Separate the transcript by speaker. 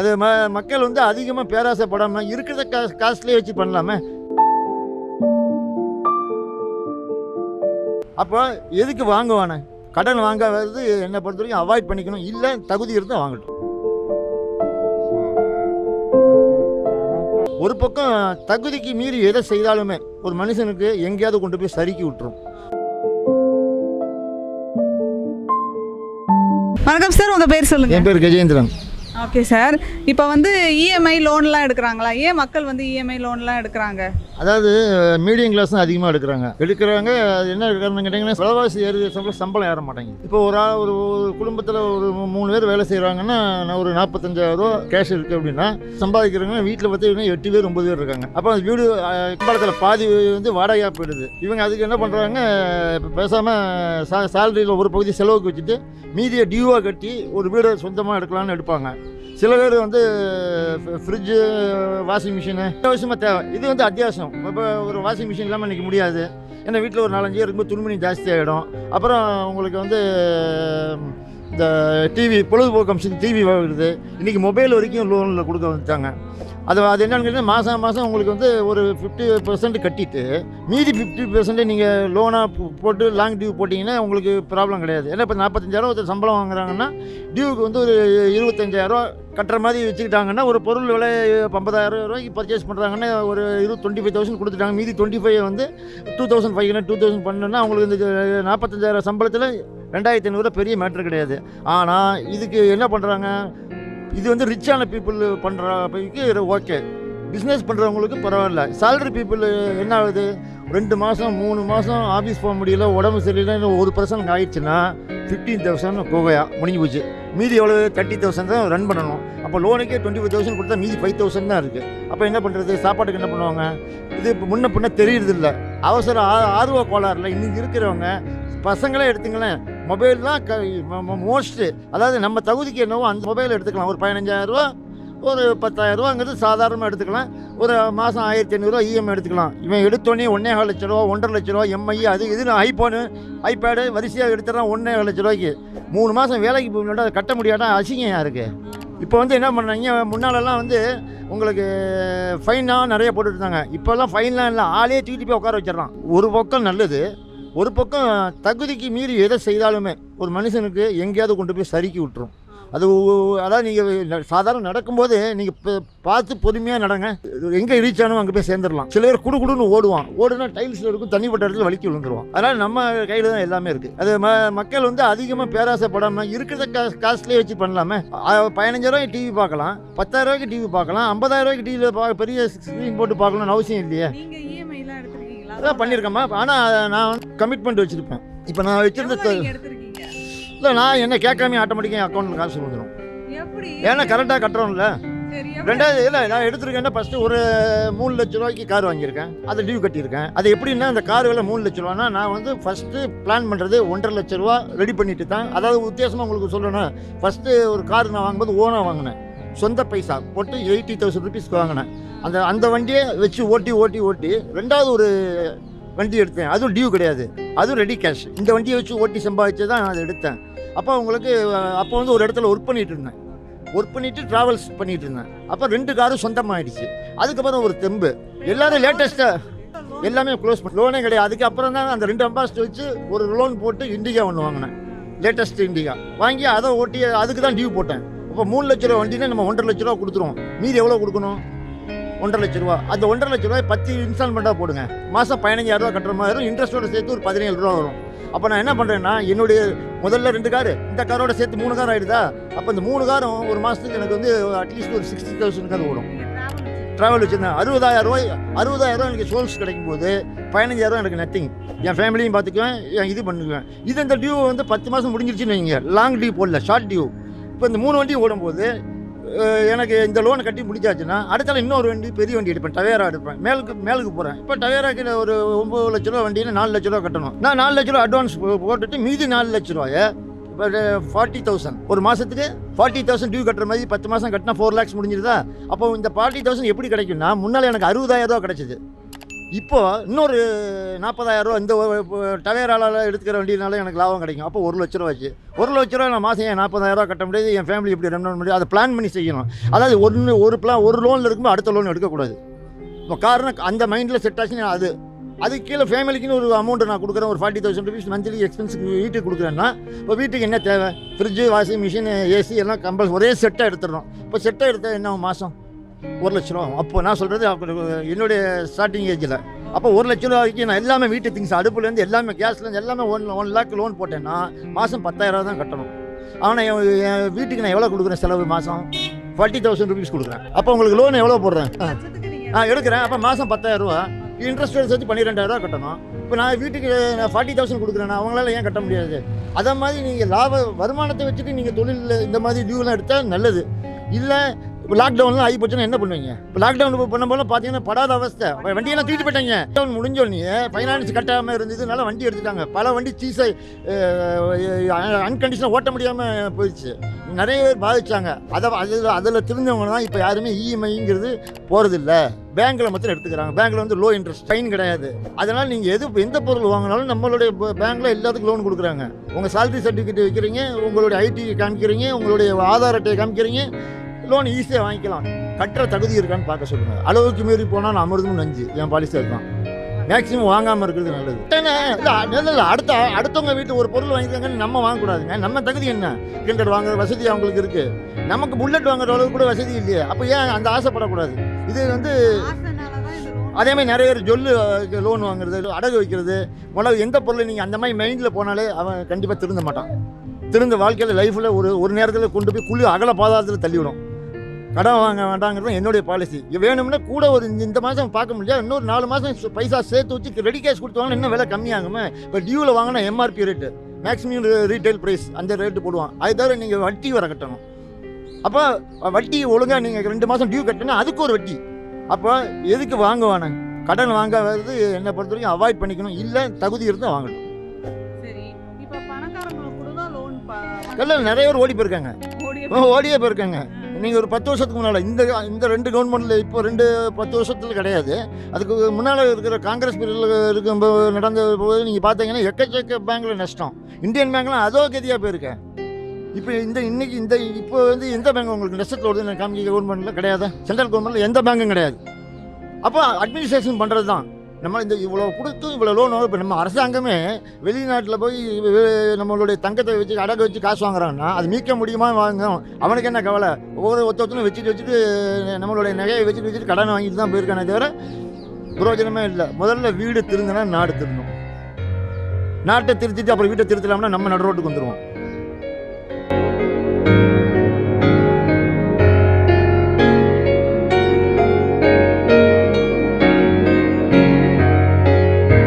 Speaker 1: அது ம மக்கள் வந்து அதிகமாக பேராசைப்படாமல் இருக்கிறத கா காசுலேயே வச்சு பண்ணலாமே. அப்போ எதுக்கு வாங்குவானே? கடன் வாங்காதது என்னை பொறுத்த வரைக்கும் அவாய்ட் பண்ணிக்கணும். இல்லை தகுதி இருந்தால் வாங்கட்டும். ஒரு பக்கம் தகுதிக்கு மீறி எதை செய்தாலுமே ஒரு மனுஷனுக்கு எங்கேயாவது கொண்டு போய் சறுக்கி விட்டுரும்.
Speaker 2: வணக்கம் சார் உங்கள் பேர் சொல்லுங்கள்
Speaker 1: என் பேர் கஜேந்திரன்.
Speaker 2: ஓகே சார் இப்போ வந்து இஎம்ஐ லோன்லாம் எடுக்கிறாங்களா? ஏன் மக்கள் வந்து இஎம்ஐ லோன்லாம் எடுக்கிறாங்க?
Speaker 1: அதாவது மீடியம் கிளாஸ் தான் அதிகமாக எடுக்கிறாங்க. எடுக்கிறாங்க அது என்ன எடுக்கிறாங்கன்னு கேட்டிங்கன்னா விலைவாசி ஏறி சம்பளம் சம்பளம் ஏற மாட்டேங்குது. இப்போ ஒரு ஆள் ஒரு ஒரு குடும்பத்தில் ஒரு மூணு பேர் வேலை செய்கிறாங்கன்னா நான் ஒரு நாற்பத்தஞ்சாயிரரூவா கேஷ் இருக்குது அப்படின்னா சம்பாதிக்கிறவங்க வீட்டில் பார்த்தீங்கன்னா எட்டு பேர் ஒன்பது பேர் இருக்காங்க. அப்போ அந்த வீடு சம்பளத்தில் பாதி வந்து வாடகையாக போயிடுது. இவங்க அதுக்கு என்ன பண்ணுறாங்க இப்போ பேசாமல் சா சேலரியில் ஒரு பகுதி செலவுக்கு வச்சுட்டு மீதியை டியூவாக கட்டி ஒரு வீடை சொந்தமாக எடுக்கலாம்னு எடுப்பாங்க. சில பேர் வந்து ஃப்ரிட்ஜு வாஷிங் மிஷினு அத்தியாவசியமாக தேவை. இது வந்து அத்தியாவசியம். இப்போ ஒரு வாஷிங் மிஷின் இல்லாமல் இன்றைக்கி முடியாது. ஏன்னா வீட்டில் ஒரு நாலஞ்சு பேர் இருக்கும்போது துணிமணி ஜாஸ்தி ஆகிடும் அப்புறம் உங்களுக்கு வந்து இந்த டிவி பொழுதுபோக்கு அம்சம் டிவி வருது இன்றைக்கி மொபைல் வரைக்கும் லோனில் கொடுக்க வந்துட்டாங்க. அது அது என்னன்னு மாதம் மாதம் உங்களுக்கு வந்து ஒரு ஃபிஃப்டி பர்சன்ட் கட்டிட்டு மீதி ஃபிஃப்டி பர்சன்ட் நீங்கள் லோனாக போட்டு லாங் டியூ போட்டிங்கன்னா உங்களுக்கு ப்ராப்ளம் கிடையாது. ஏன்னா இப்போ நாற்பத்தஞ்சாயிரம் ஒருத்தர் சம்பளம் வாங்குறாங்கன்னா டியூவுக்கு வந்து ஒரு இருபத்தஞ்சாயிரம் கட்டுற மாதிரி வச்சுக்கிட்டாங்கன்னா ஒரு பொருள் விலை ஐம்பதாயிரம் ரூபாய்க்கு பர்ச்சேஸ் பண்ணுறாங்கன்னா ஒரு இரு டுவெண்ட்டி ஃபைவ் தௌசண்ட் கொடுத்துட்டாங்க. மீதி டுவெண்ட்டி ஃபைவ் வந்து two thousand five hundred two thousand பண்ணணுன்னா உங்களுக்கு இந்த நாற்பத்தஞ்சாயிரம் சம்பளத்தில் ரெண்டாயிரத்தி ஐநூறுரூவா பெரிய மேட்ரு கிடையாது. ஆனால் இதுக்கு என்ன பண்ணுறாங்க இது வந்து ரிச்சான பீப்புள் பண்ணுறதுக்கு ஓகே பிஸ்னஸ் பண்ணுறவங்களுக்கு பரவாயில்ல. சேலரி பீப்புள் என்ன ஆகுது? ரெண்டு மாதம் மூணு மாதம் ஆஃபீஸ் போக முடியல உடம்பு சரியில்லை ஒரு பர்சன்ட் ஆயிடுச்சுன்னா ஃபிஃப்டீன் தௌசண்ட் கோவையா முடிஞ்சு போச்சு. மீதி எவ்வளோ தேர்ட்டி தௌசண்ட் தான் ரன் பண்ணணும். அப்போ லோனுக்கே டுவெண்ட்டி ஃபைவ் தௌசண்ட் கொடுத்தா மீதி ஃபைவ் தௌசண்ட் தான் இருக்குது அப்போ என்ன பண்ணுறது சாப்பாட்டுக்கு என்ன பண்ணுவாங்க? இது இப்போ முன்ன பின்ன தெரியறதில்ல. அவசர ஆர்வ கோளாறுல இன்றைக்கி இருக்கிறவங்க பசங்களே எடுத்துங்களேன். மொபைல் தான் க மோஸ்ட்டு அதாவது நம்ம தகுதிக்கு என்னவோ அந்த மொபைல் எடுத்துக்கலாம். ஒரு பதினஞ்சாயிரரூவா ஒரு பத்தாயிரரூவாங்கிறது சாதாரணமாக எடுத்துக்கலாம். ஒரு மாதம் ஆயிரத்தி ஐநூறுரூவா இஎம்ஐ எடுத்துக்கலாம். இவன் எடுத்தோடனே ஒன்றே கால் லட்ச ரூபா ஒன்றரை லட்ச ரூபா எம்ஐ அது இதுன்னு ஐஃபோனு ஐபேடு வரிசையாக எடுத்துறான் ஒன்றே கால் லட்ச ரூபாய்க்கு. மூணு மாதம் வேலைக்கு போகணுன்னா அதை கட்ட முடியாட்டா அசிங்கம் இருக்குது இப்போ வந்து என்ன பண்ணாங்க முன்னாலெல்லாம் வந்து உங்களுக்கு ஃபைனாக நிறைய போட்டுட்டு இருந்தாங்க. இப்போல்லாம் ஃபைன்லாம் இல்லை. ஆளே தூக்கிட்டு போய் உட்கார வச்சிடறான். ஒரு பக்கம் நல்லது ஒரு பக்கம் தகுதிக்கு மீறி எதை செய்தாலுமே ஒரு மனுஷனுக்கு எங்கேயாவது கொண்டு போய் சறுக்கி விட்டுரும். அது அதாவது நீங்கள் சாதாரண நடக்கும்போது நீங்கள் பார்த்து பொறுமையாக நடங்க. எங்கே ரீச் அங்கே போய் சேர்ந்துடலாம் சில பேர் குடு குடுன்னு ஓடுவான். ஓடுனா டைல்ஸில் இருக்கும் தண்ணிப்பட்ட இடத்துல வலிக்கி விழுந்துருவான். அதனால் நம்ம கையில் தான் எல்லாமே இருக்குது அது ம மக்கள் வந்து அதிகமாக பேராசைப்படாமல் இருக்கிறத கா காசுலேயே வச்சு பண்ணலாமே. பதினஞ்சாயிரூவாய்க்கு டிவி பார்க்கலாம் பத்தாயிரரூவாய்க்கு டிவி பார்க்கலாம் ஐம்பதாயிரரூவாய்க்கு டிவியில் பா பெரிய ஸ்க்ரீன் போட்டு பார்க்கணும்னு அவசியம் இல்லையே. அதான் பண்ணியிருக்கேம்மா. ஆனால் நான் கமிட்மெண்ட் வச்சுருப்பேன். இப்போ நான் வச்சுருந்த இல்லை நான் என்ன கேட்காம ஆட்டோமேட்டிக்காக அக்கௌண்ட்டில் காசு வந்துடும் ஏன்னா கரெக்டாக கட்டுறோம்ல? ரெண்டாவது இல்லை நான் எடுத்திருக்கேன்னா ஃபஸ்ட்டு ஒரு மூணு லட்ச ரூபாய்க்கு கார் வாங்கியிருக்கேன். அதை டியூ கட்டியிருக்கேன். அது எப்படின்னா அந்த கார் விலை மூணு லட்ச ரூபானா நான் வந்து ஃபஸ்ட்டு பிளான் பண்ணுறது ஒன்றரை லட்ச ரூபா ரெடி பண்ணிட்டு தான். அதாவது வித்தியாசமாக உங்களுக்கு சொல்லணும் ஃபஸ்ட்டு ஒரு கார் நான் வாங்கும்போது ஓனாக வாங்கினேன். சொந்த பைசா போட்டு எயிட்டி தௌசண்ட் ருபீஸ்க்கு வாங்கினேன். அந்த அந்த வண்டியை வச்சு ஓட்டி ஓட்டி ஓட்டி ரெண்டாவது ஒரு வண்டி எடுத்தேன். அதுவும் டியூ கிடையாது. அதுவும் ரெடி கேஷ் இந்த வண்டியை வச்சு ஓட்டி சம்பாதிச்சு தான் அதை எடுத்தேன். அப்போ உங்களுக்கு அப்போ வந்து ஒரு இடத்துல ஒர்க் பண்ணிட்டு இருந்தேன். ஒர்க் பண்ணிட்டு ட்ராவல்ஸ் பண்ணிட்டு இருந்தேன். அப்போ ரெண்டு காரும் சொந்தமாகிடுச்சு அதுக்கப்புறம் ஒரு தெம்பு. எல்லாரும் லேட்டஸ்ட்டாக எல்லாமே க்ளோஸ் பண்ண லோனே கிடையாது. அதுக்கப்புறம் தான் அந்த ரெண்டு அம்பாஸ்டர் வச்சு ஒரு லோன் போட்டு இண்டிகா ஒன்று வாங்கினேன். Latest Indica. வாங்கி அதை ஓட்டி அதுக்கு தான் டியூ போட்டேன். இப்போ மூணு லட்ச ரூபா வண்டினா நம்ம ஒன்றரை லட்ச ரூபா கொடுத்துருவோம். மீதி எவ்வளோ கொடுக்கணும்? ஒன்றரை லட்ச ரூபா. அந்த ஒன்றரை லட்ச ரூபாய் பத்து இன்ஸ்டால்மெண்ட்டாக போடுங்க. மாதம் பதினஞ்சாயிரம் ரூபா கட்டுற மாதிரி வரும். இன்ட்ரெஸ்ட்டோட சேர்த்து ஒரு பதினேழு ரூபா வரும். அப்போ நான் என்ன பண்ணுறேன்னா என்னுடைய முதல்ல ரெண்டு காரு இந்த காரோட சேர்த்து மூணு கார் ஆயிடுதா? அப்போ இந்த மூணு காரும் ஒரு மாதத்துக்கு எனக்கு வந்து அட்லீஸ்ட் ஒரு சிக்ஸ்டி தௌசண்ட் ஓடும். ட்ராவல் வச்சிருந்தேன் அறுபதாயிரம் ரூபாய் அறுபதாயிரம் ரூபாய் எனக்கு சோல்ஸ் கிடைக்கும் போது பதினஞ்சாயிரம் எனக்கு நத்திங் என் ஃபேமிலியும் பார்த்துக்குவேன் என் இது பண்ணுவேன். இது இந்த டியூ வந்து பத்து மாதம் முடிஞ்சிருச்சுன்னு வைங்க. லாங் டியூ போடல ஷார்ட் டியூ இப்போ இந்த மூணு வண்டி ஓடும்போது எனக்கு இந்த லோன் கட்டி முடிச்சாச்சுன்னா அடுத்தால இன்னொரு வண்டி பெரிய வண்டி எடுப்பேன். டவேரா எடுப்பேன். மேலுக்கு மேலுக்கு போகிறேன் இப்போ டவேராக்கு ஒரு ஒம்பது லட்ச ரூபா வண்டியில் நாலு லட்ச ரூபா கட்டணும். நான் நாலு லட்ச ரூபா அட்வான்ஸ் போட்டுட்டு மீதி நாலு லட்ச ரூபாயை இப்போ ஃபார்ட்டி தௌசண்ட் ஒரு மாதத்துக்கு ஃபார்ட்டி தௌசண்ட் டியூ கட்டுற மாதிரி பத்து மாதம் கட்டினா ஃபோர் லேக்ஸ் முடிஞ்சிருதா? அப்போ இந்த ஃபார்ட்டி தௌசண்ட் எப்படி கிடைக்கும்னா முன்னால் எனக்கு அறுபதாயிரம் ரூபா கிடைச்சிது. இப்போது இன்னொரு நாற்பதாயிரரூவா இந்த டவேரால எடுத்துக்கிற வண்டினால எனக்கு லாபம் கிடைக்கும். அப்போ ஒரு லட்ச ரூபா ஆச்சு. ஒரு லட்ச ரூபா நான் மாதம் என் நாற்பதாயிரம் ரூபா கட்ட முடியாது? என் ஃபேமிலி இப்படி ரெண்டு பண்ண முடியாது? அதை பிளான் பண்ணி செய்யணும். அதாவது ஒன்று ஒரு பிளான் ஒரு லோனில் இருக்கும்போது அடுத்த லோன் எடுக்கக்கூடாது. இப்போ காரணம் அந்த மைண்டில் செட் ஆச்சுன்னா அது. அதுக்கு கீழே ஃபேமிலிக்குன்னு ஒரு அமௌண்ட் நான் கொடுக்குறேன். ஒரு ஃபார்ட்டி தௌசண்ட் ருபீஸ் மந்த்லி எக்ஸ்பென்ஸுக்கு வீட்டுக்கு கொடுக்குறேன்னா இப்போ வீட்டுக்கு என்ன தேவை? ஃப்ரிட்ஜு வாஷிங் மிஷின் ஏசி எல்லாம் கம்பல் ஒரே செட்டாக எடுத்துடுறோம் இப்போ செட்டாக எடுத்தால் என்ன ஆகும் மாதம் ஒரு லட்ச ரூபா. அப்போ நான் சொல்கிறது என்னுடைய ஸ்டார்டிங் ஏஜில் அப்போ ஒரு லட்ச ரூபா வரைக்கும் நான் எல்லாமே வீட்டு திங்ஸ் அடுப்புலேருந்து எல்லாமே கேஸ்லேருந்து எல்லாமே ஒன் ஒன் லேக் லோன் போட்டேன்னா மாதம் பத்தாயிரம் தான் கட்டணும். ஆனால் என் என் வீட்டுக்கு நான் எவ்வளோ கொடுக்குறேன் செலவு மாதம் ஃபார்ட்டி தௌசண்ட் ருபீஸ் கொடுக்குறேன். அப்போ உங்களுக்கு லோன் எவ்வளோ போடுறேன்? ஆ. நான் எடுக்கிறேன். அப்போ மாதம் பத்தாயிரம் ரூபா. இன்ட்ரெஸ்ட் ரேட் சேர்த்து பன்னிரெண்டாயிரம் ரூபா கட்டணும். இப்போ நான் வீட்டுக்கு நான் ஃபார்ட்டி தௌசண்ட் கொடுக்குறேன்னா அவங்களால ஏன் கட்ட முடியாது? அதை மாதிரி நீங்கள் லாப வருமானத்தை வச்சுட்டு நீங்கள் தொழிலில் இந்த மாதிரி டியூலாம் எடுத்தால் நல்லது. இல்லை இப்போ லாக்டவுன்லாம் ஆகி போச்சுன்னா என்ன பண்ணுவீங்க? இப்போ லாக்டவுன் பண்ண போல பார்த்தீங்கன்னா படாத அவஸ்தை. வண்டியெல்லாம் தூக்கிட்டு போயிட்டாங்க. லாக்டவுன் முடிஞ்சோடனே ஃபைனான்ஸ் கட்டாமல் இருந்ததுனால வண்டி எடுத்துட்டாங்க. பல வண்டி சீசை அன்கண்டிஷனாக ஓட்ட முடியாமல் போயிடுச்சு. நிறைய பேர் பாதித்தாங்க அதை அதில் அதில் திருந்தவங்க தான் இப்போ யாருமே இஎம்ஐங்கிறது போகிறதில்ல பேங்க்கில் மட்டும் எடுத்துக்கிறாங்க. பேங்க்கில் வந்து லோ இன்ட்ரெஸ்ட் ஃபைன் கிடையாது. அதனால் நீங்கள் எது எந்த பொருள் வாங்கினாலும் நம்மளுடைய பேங்க்கில் எல்லாத்துக்கும் லோன் கொடுக்குறாங்க. உங்கள் சேலரி சர்டிஃபிகேட் வைக்கிறீங்க உங்களுடைய ஐடி காமிக்கிறீங்க உங்களுடைய ஆதார் அட்டையை காமிக்கிறீங்க லோன் ஈஸியாக வாங்கிக்கலாம். கட்டுற தகுதி இருக்கான்னு பார்க்க சொல்லுங்கள் அளவுக்கு மீறி போனால் நான் அமிர்தமும் நஞ்சு. என் பாலிசி அதுதான். மேக்ஸிமம் வாங்காமல் இருக்கிறது நல்லது. இல்லை இல்லை இல்லை அடுத்த அடுத்தவங்க வீட்டில் ஒரு பொருள் வாங்கியிருக்காங்கன்னு நம்ம வாங்கக்கூடாதுங்க. நம்ம தகுதி என்ன? கிண்டர் வாங்குற வசதி அவங்களுக்கு இருக்குது நமக்கு புல்லட் வாங்குற அளவுக்கு கூட வசதி இல்லையே. அப்போ ஏன் அந்த ஆசைப்படக்கூடாது? இது வந்து அதே மாதிரி நிறைய பேர் ஜொல்லு லோன் வாங்குறது அடகு வைக்கிறது முதல்ல எந்த பொருள் நீங்கள் அந்த மாதிரி மைண்டில் போனாலே அவன் கண்டிப்பாக திருந்த மாட்டான். திருந்த வாழ்க்கையில் லைஃப்பில் ஒரு ஒரு நேரத்தில் கொண்டு போய் குழி அகல பாதாளத்தில் தள்ளிவிடும். கடன் வாங்க வேண்டாங்கிறது என்னுடைய பாலிசி வேணும்னா கூட ஒரு இந்த- மாதம் பார்க்க முடியாது இன்னொரு நாலு மாதம் பைசா சேர்த்து வச்சு ரெடி கேஷ் கொடுத்தாங்கன்னா இன்னும் விலை கம்மியாகுமே. இப்போ டியூவில் வாங்கினா MRP rate maximum retail price அந்த ரேட்டு போடுவான். அது தவிர நீங்கள் வட்டி வர கட்டணும். அப்போ வட்டி ஒழுங்காக நீங்கள் ரெண்டு மாதம் டியூ கட்டினா அதுக்கு ஒரு வட்டி. அப்போ எதுக்கு வாங்குவானே? கடன் வாங்காதது என்னை பொறுத்த வரைக்கும் அவாய்ட் பண்ணிக்கணும். இல்லை தகுதி இருந்தால் வாங்கணும் எல்லாம் நிறைய பேர் ஓடி போயிருக்காங்க.
Speaker 2: ஓடியே
Speaker 1: போயிருக்காங்க. நீங்கள் ஒரு பத்து வருஷத்துக்கு முன்னால் இந்த இந்த ரெண்டு கவர்மெண்ட்டில் இப்போ ரெண்டு பத்து வருஷத்தில் கிடையாது. அதுக்கு முன்னால் இருக்கிற காங்கிரஸ் பீரியடில் இருக்கும் நடந்த போது நீங்கள் பார்த்தீங்கன்னா எக்கச்சக்க பேங்க்கில் நஷ்டம். இந்தியன் பேங்க்லாம் அதோ கதியாக போயிருக்கேன் இப்போ இந்த இன்னைக்கு இந்த இப்போ வந்து எந்த பேங்க் உங்களுக்கு நஷ்டத்தில் வருதுன்னு காமிக்க கவர்மெண்ட்டில் கிடையாது? சென்ட்ரல் கவர்மெண்ட்டில் எந்த பேங்க்கும் கிடையாது. அப்போ அட்மினிஸ்ட்ரேஷன் பண்ணுறது தான் நம்ம இந்த இவ்வளோ கொடுத்து இவ்வளோ லோன் இப்போ நம்ம அரசாங்கமே வெளிநாட்டில் போய் நம்மளுடைய தங்கத்தை வச்சு அடகு வச்சு காசு வாங்குறாங்கன்னா அது மீட்க முடியுமா வாங்கணும் அவனுக்கு என்ன கவலை? ஒவ்வொரு ஒத்த ஒத்தனும் வச்சுட்டு வச்சுட்டு நம்மளுடைய நகையை வச்சுட்டு வச்சுட்டு கடன் வாங்கிட்டு தான் போயிருக்கானே தவிர பிரயோஜனமே இல்லை. முதல்ல வீடு திருந்தினா நாடு திருந்தணும் நாட்டை திருத்திட்டு அப்புறம் வீட்டை திருத்தலாம்னா நம்ம நடு ரோட்டுக்கு வந்துடுவோம்